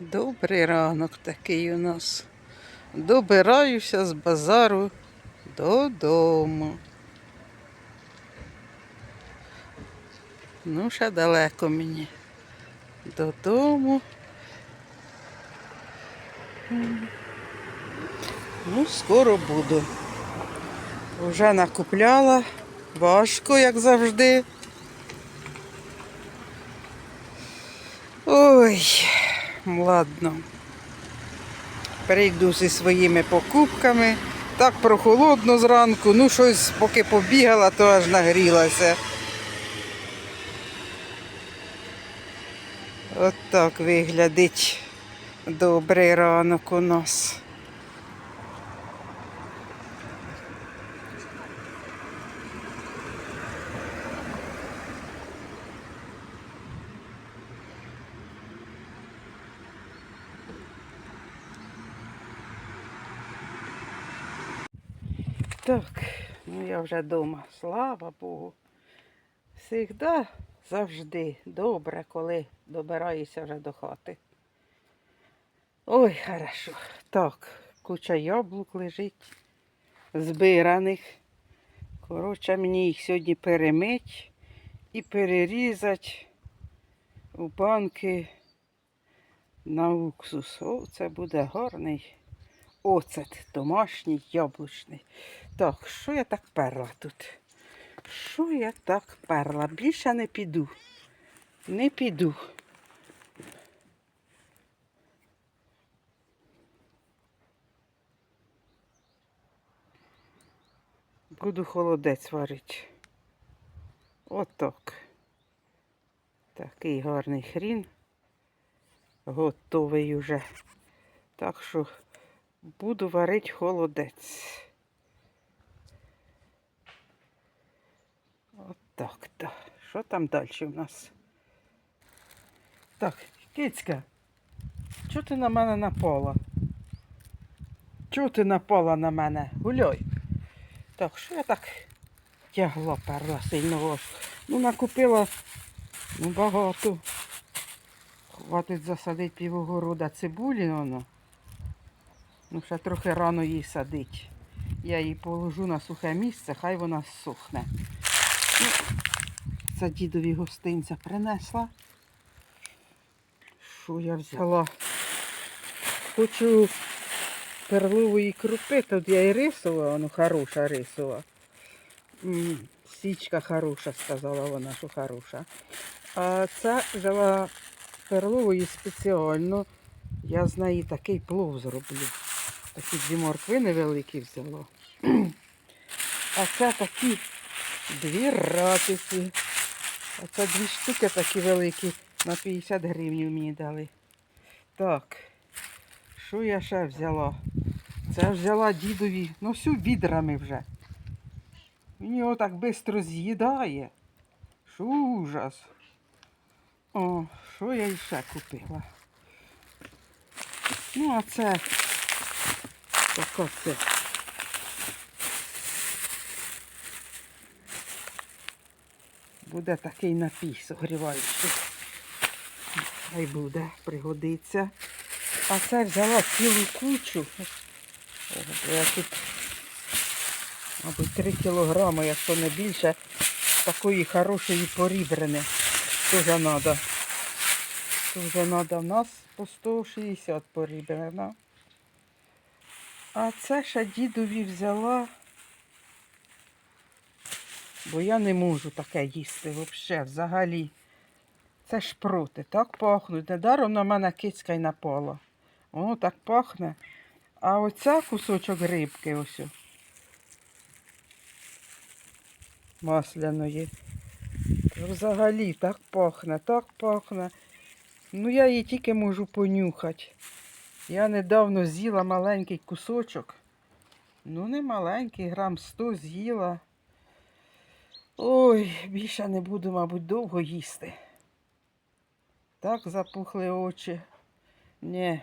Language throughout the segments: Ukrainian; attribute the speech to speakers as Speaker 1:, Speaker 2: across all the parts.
Speaker 1: Добрий ранок такий у нас. Добираюся з базару додому. Ну, ще далеко мені. Додому. Ну, скоро буду. Вже накупляла. Важко, як завжди. Ой, ладно. Перейду зі своїми покупками. Так прохолодно зранку, ну щось поки побігала, то аж нагрілася. От так виглядить добрий ранок у нас. Так, ну я вже вдома. Слава Богу. Всігда завжди добре, коли добираєшся вже до хати. Ой, хорошо. Так, куча яблук лежить, збираних. Коротше, мені їх сьогодні перемить і перерізати у банки на уксус. О, це буде гарний оцет домашній, яблучний. Так, що я так перла тут? Що я так перла? Більше не піду. Не піду. Буду холодець варити. Отак. Такий гарний хрін. Готовий уже. Так що буду варити холодець. От так. Що там далі в нас? Так, кицька, чого ти на мене напала? Чого ти напала на мене? Гуляй. Так, що я так тягла перла сильно? Ну, накупила ну, багато. Хватить засадити півогорода цибулі, воно. Ну, ще трохи рано її садить. Я її положу на сухе місце, хай вона сухне. Ну, це дідові гостинця принесла. Що я взяла? Хочу перлової крупи, тут я і рисова, ну хороша рисова. Січка хороша, сказала вона, що хороша. А це взяла перлової спеціально. Я з неї такий плов зроблю. Такі дві моркви невеликі взяла. А це такі дві ратиці. А це дві штуки такі великі. На 50 гривень мені дали. Так. Що я ще взяла? Це взяла дідові, ну всю відрами вже. Його так швидко з'їдає. Що ужас. О, що я ще купила? Ну, а це така це. Буде такий напій согріваючий. Хай буде, пригодиться. А це взяла цілу кучу. О, я тут, мабуть, 3 кілограми, якщо не більше, такої хорошої порібрини. Теж треба. Теж треба в нас по 160 порібрина. А це ще дідові взяла, бо я не можу таке їсти взагалі, взагалі. Це шпроти, так пахнуть. Недаром на мене кицька й напала. Воно так пахне. А оця кусочок рибки ось. Масляної. Взагалі так пахне, так пахне. Ну я її тільки можу понюхати. Я недавно з'їла маленький кусочок. Ну, не маленький, грам 100 з'їла. Ой, більше не буду, мабуть, довго їсти. Так запухли очі. Ні,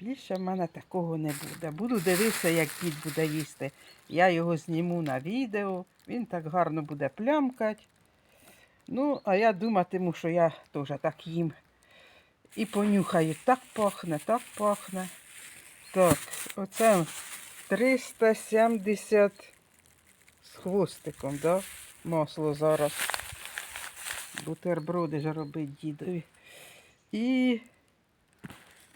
Speaker 1: більше в мене такого не буде. Буду дивитися, як дід буде їсти. Я його зніму на відео, він так гарно буде плямкати. Ну, а я думатиму, що я теж так їм. І понюхаю. Так пахне, так пахне. Так, оце 370 з хвостиком, да? Масло зараз. Бутерброди ж робить дідові. І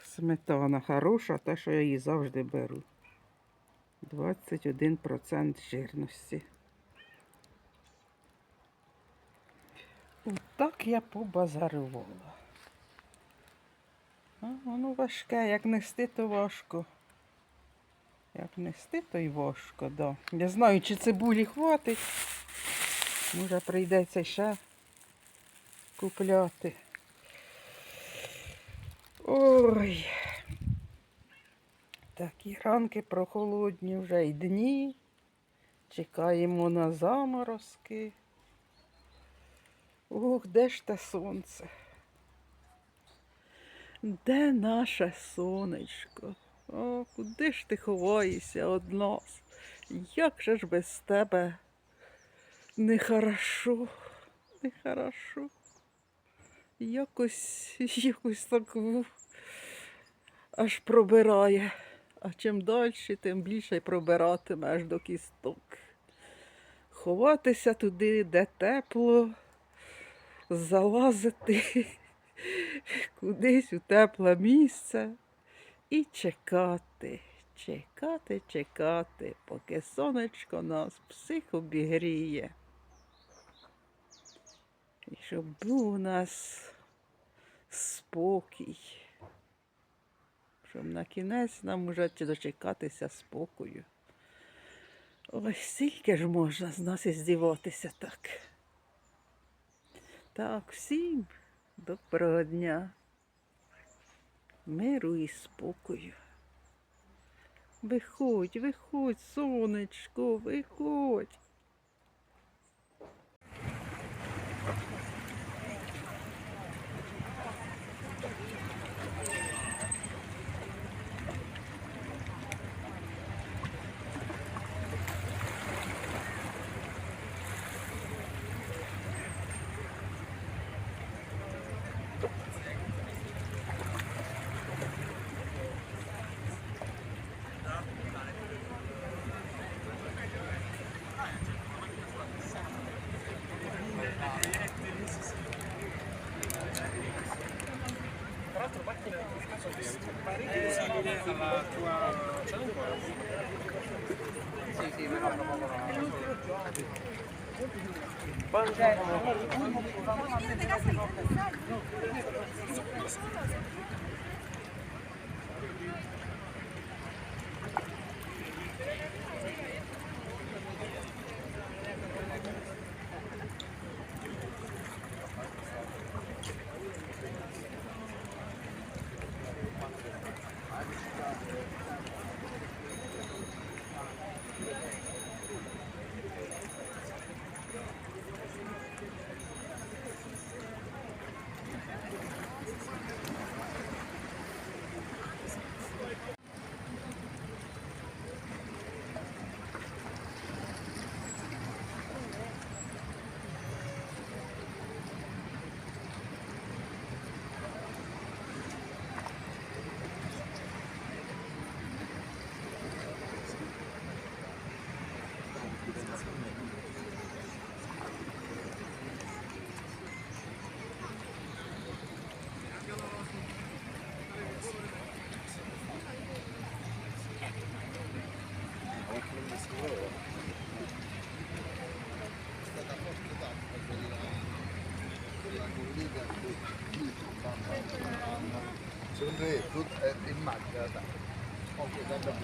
Speaker 1: сметана хороша, та що я її завжди беру. 21% жирності. Отак я побазарувала. А, воно важке, як нести, то важко. Як нести, то й важко, да. Не знаю, чи цибулі хватить. Може прийдеться ще купляти. Ой. Такі ранки прохолодні вже й дні. Чекаємо на заморозки. Ох, де ж те сонце? Де наше сонечко? О, куди ж ти ховаєшся від нас? Як же ж без тебе нехорошо, нехорошо. Якось, якось так аж пробирає. А чим далі, тим більше пробиратиме аж до кісток. Ховатися туди, де тепло, залазити кудись у тепле місце і чекати, чекати, чекати, поки сонечко нас псих обігріє. І щоб був у нас спокій. Щоб на кінець нам уже дочекатися спокою. Ой, скільки ж можна з нас і здіватися так. Так, всім доброго дня. Миру і спокою. Виходь, виходь, сонечко, виходь.
Speaker 2: alla tua... c'è ancora? Sì, sì, però non Buongiorno. 努力的去弥补上他，你看，纯，哎，你满格的，包括咱这不。